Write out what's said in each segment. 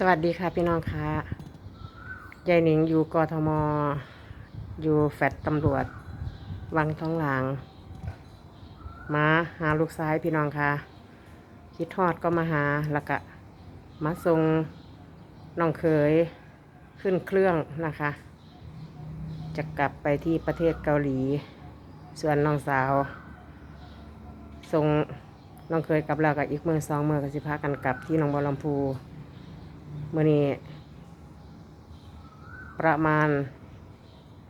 สวัสดีค่ะพี่น้องค่ะยายหนิงอยู่กทม อยู่แฟดตำรวจ วังท้องหลางมาหาลูกซ้ายพี่น้องค่ะคิดทอดก็มาหาแล้วก็มาส่งน้องเคยขึ้นเครื่องนะคะ จะกลับไปที่ประเทศเกาหลี ส่วนน้องสาวส่งน้องเคยกลับแล้วกับอีกเมือสองเมือก็สิพากันกลับที่หนองบัวลำพู มื่อนี้ประมาณ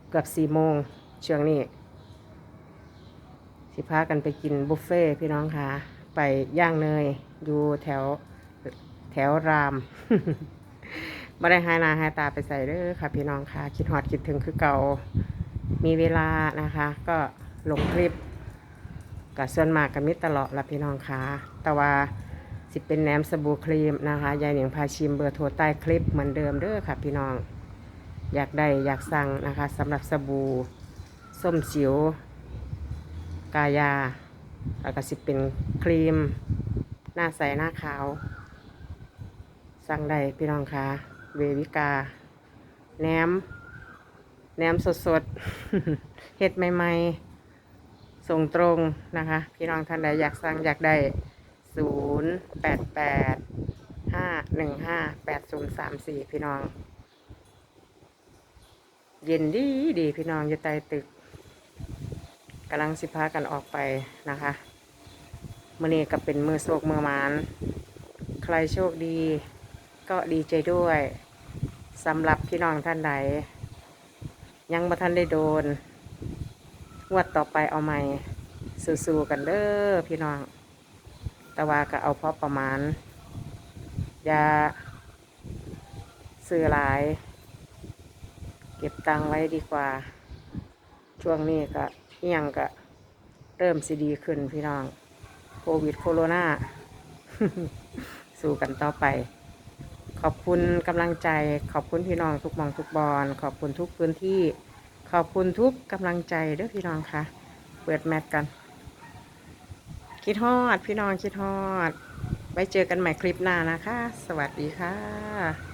เกือบสี่โมงเช่วงนี้สิพากันไปกินบุฟเฟ่พี่น้องค่ะไปย่างเนยอยู่แถวแถวรามไม่ได้หายนาหายตาไปใส่เด้อค่ะพี่น้องค่ะ คิดฮอดคิดถึงคือเก่ามีเวลานะคะ ก็ลงคลิปกับส่วนมากกับมิตรตลอดละพี่น้องค่ะแต่ว่า สิเป็นแหนมสบู่ครีมนะคะยายหนียงพาชิมเบอร์โทรใต้คลิปเหมือนเดิมเด้อค่ะพี่น้อง อยากได้อยากสั่งนะคะสำหรับสบู่ส้มสิว กายา แล้วก็สิเป็นครีม หน้าใสหน้าขาว สั่งได้พี่น้องค่ะเววิกาแหนมแหนมสดๆเฮ็ดใหม่ ๆ ส่งตรงนะคะ พี่น้องท่านใดอยากสั่งอยากได้ ศูนย์แปดแปดห้าหนึ่งห้าแปดศูนย์สามสี่พี่น้อง เย็นดีดีพี่น้องอยู่ใต้ตึกกำลังสิพากันออกไปนะคะมื่อนี้ก็เป็นมือโศกมือมาน ใครโชคดีก็ดีใจด้วยสำหรับพี่น้องท่านใด ยังบ่ท่านได้โดนงวดต่อไปเอาใหม่สู้ๆกันเด้อพี่น้อง แต่ว่าก็เอาพอประมาณ อย่าซื้อหลาย เก็บตังไว้ดีกว่า ช่วงนี้ก็เอียงก็เริ่มสิดีขึ้นพี่น้อง โควิดโคโรนาสู้กันต่อไป ขอบคุณกำลังใจ ขอบคุณพี่น้องทุกมองทุกบอลขอบคุณทุกพื้นที่ ขอบคุณทุกกำลังใจด้อพี่น้องค่ะ เปิดแมตช์กัน คิดฮอด พี่น้องคิดฮอด ไว้เจอกันใหม่คลิปหน้านะคะ สวัสดีค่ะ